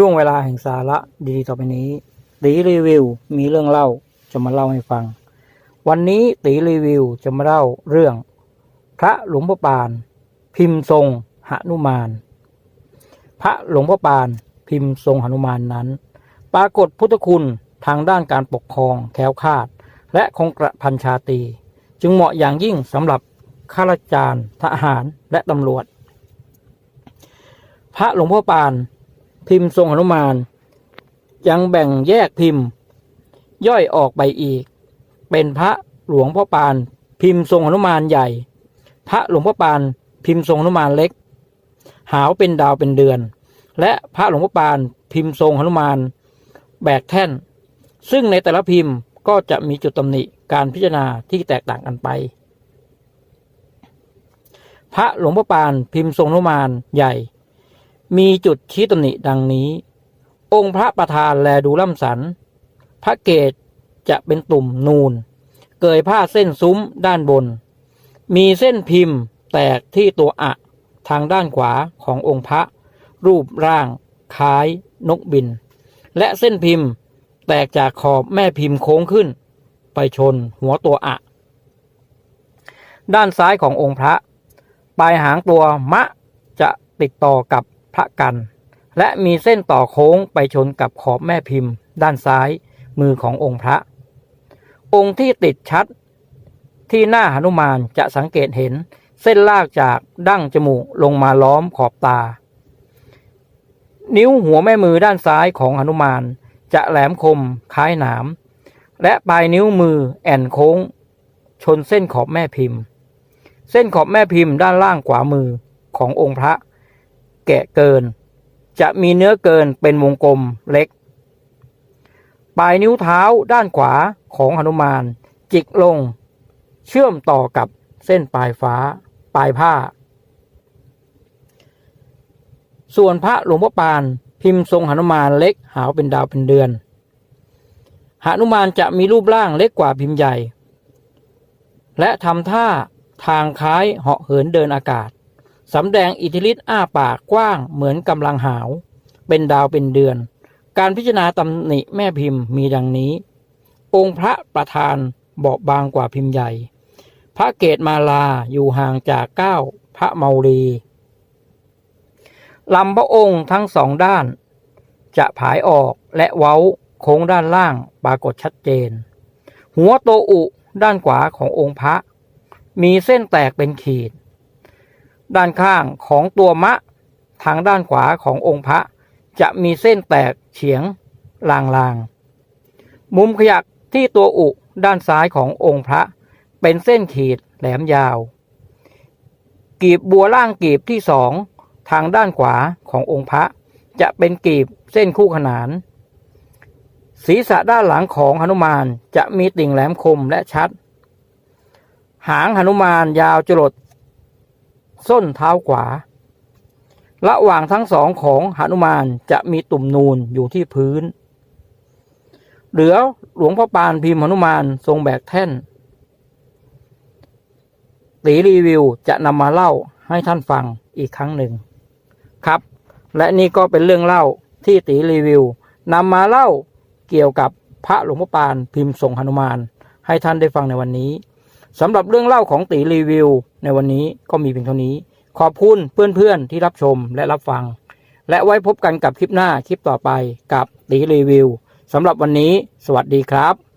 ช่วงเวลาแห่งสาระดีๆต่อไปนี้ตีรีวิวมีเรื่องเล่าจะมาเล่าให้ฟัง วันนี้ตีรีวิวจะมาเล่าเรื่อง พระหลวงพ่อปาน พิมพ์ทรงหนุมาน พระหลวงพ่อปานพิมพ์ทรงหนุมานนั้น ปรากฏพุทธคุณทางด้านการปกครองแคล้วคลาด และคงกระพันชาตี จึงเหมาะอย่างยิ่งสำหรับข้าราชการทหารและตำรวจ พระหลวงพ่อปาน พิมพ์ทรงหนุมาน ยังแบ่งแยกพิมพ์ ย่อยออกไปอีก เป็นพระหลวงพ่อปาน พิมพ์ทรงหนุมานใหญ่ พระหลวงพ่อปานพิมพ์ทรงหนุมานเล็ก หาวเป็นดาวเป็นเดือน และพระหลวงพ่อปานพิมพ์ทรงหนุมาน แบกแท่น ซึ่งในแต่ละพิมพ์ก็จะมีจุดตำหนิการพิจารณาที่แตกต่างกันไป พระหลวงพ่อปานพิมพ์ทรงหนุมานใหญ่ มีจุดชี้ตำหนิดังนี้ องค์พระประธานแลดูล่ำสัน พระเกศจะเป็นตุ่มนูน เกยผ้าเส้นซุ้มด้านบน มีเส้นพิมพ์แตกที่ตัวอะ ทางด้านขวาขององค์พระ รูปร่างคล้ายนกบิน และเส้นพิมพ์แตกจากขอบแม่พิมพ์โค้งขึ้น ไปชนหัวตัวอะ ด้านซ้ายขององค์พระ ปลายหางตัวมะจะติดต่อกับ พระกัน และมีเส้นต่อโค้งไปชนกับขอบแม่พิมพ์ ด้านซ้าย มือขององค์พระ องค์ที่ติดชัด ที่หน้าหนุมานจะสังเกตเห็นเส้นลากจากดั้งจมูกลงมาล้อมขอบตา นิ้วหัวแม่มือด้านซ้ายของหนุมาน จะแหลมคมคล้ายหนาม และปลายนิ้วมือแอนโค้ง ชนเส้นขอบแม่พิมพ์ เส้นขอบแม่พิมพ์ด้านล่างขวามือขององค์พระ แกะเกิน จะมีเนื้อเกินเป็นวงกลมเล็ก ปลายนิ้วเท้าด้านขวาของหนุมาน จิกลง เชื่อมต่อกับเส้นปลายฟ้า ปลายผ้า ส่วนพระหลวงพ่อปานพิมพ์ทรงหนุมานเล็กหาวเป็นดาวเป็นเดือนหนุมานจะมีรูปร่างเล็กกว่าพิมพ์ใหญ่ และทำท่าทางคล้ายเหาะเหินเดินอากาศ สำแดงอิทธิฤทธิ์อ้าปากกว้างเหมือนกำลังหาว เป็นดาวเป็นเดือน การพิจารณาตำหนิแม่พิมพ์มีดังนี้ องค์พระประธานบอบบางกว่าพิมพ์ใหญ่ พระเกตมาลาอยู่ห่างจากเก้าพระเมารีลำพระองค์ทั้งสองด้าน จะผายออกและเว้าโค้งด้านล่างปรากฏชัดเจน หัวโตอุด้านขวาขององค์พระ มีเส้นแตกเป็นขีด ด้านข้างของตัวมะ ทางด้านขวาขององค์พระ จะมีเส้นแตกเฉียงลางๆ มุมขยักที่ตัวอุด้านซ้ายขององค์พระ เป็นเส้นขีดแหลมยาว กีบบัวล่างกีบที่สองทางด้านขวาขององค์พระ จะเป็นกีบเส้นคู่ขนาน ศีรษะด้านหลังของหนุมานจะมีติ่งแหลมคมและชัด หางหนุมานยาวจรด ส้นเท้าขวา ระหว่างทั้งสองของหนุมานจะมีตุ่มนูนอยู่ที่พื้น เหลือหลวงพ่อปานพิมพ์หนุมานทรงแบกแท่นตีรีวิวจะนำมาเล่าให้ท่านฟังอีกครั้งหนึ่งครับ และนี่ก็เป็นเรื่องเล่าที่ตีรีวิวนำมาเล่าเกี่ยวกับพระหลวงพ่อปานพิมพ์ทรงหนุมาน ให้ท่านได้ฟังในวันนี้สำหรับเรื่องเล่าของตีรีวิว ในวันนี้ก็มีเพียงเท่านี้ ขอบคุณเพื่อนๆที่รับชมและรับฟัง และไว้พบกันกับคลิปหน้าคลิปต่อไปกับตีรีวิวสำหรับวันนี้ สวัสดีครับ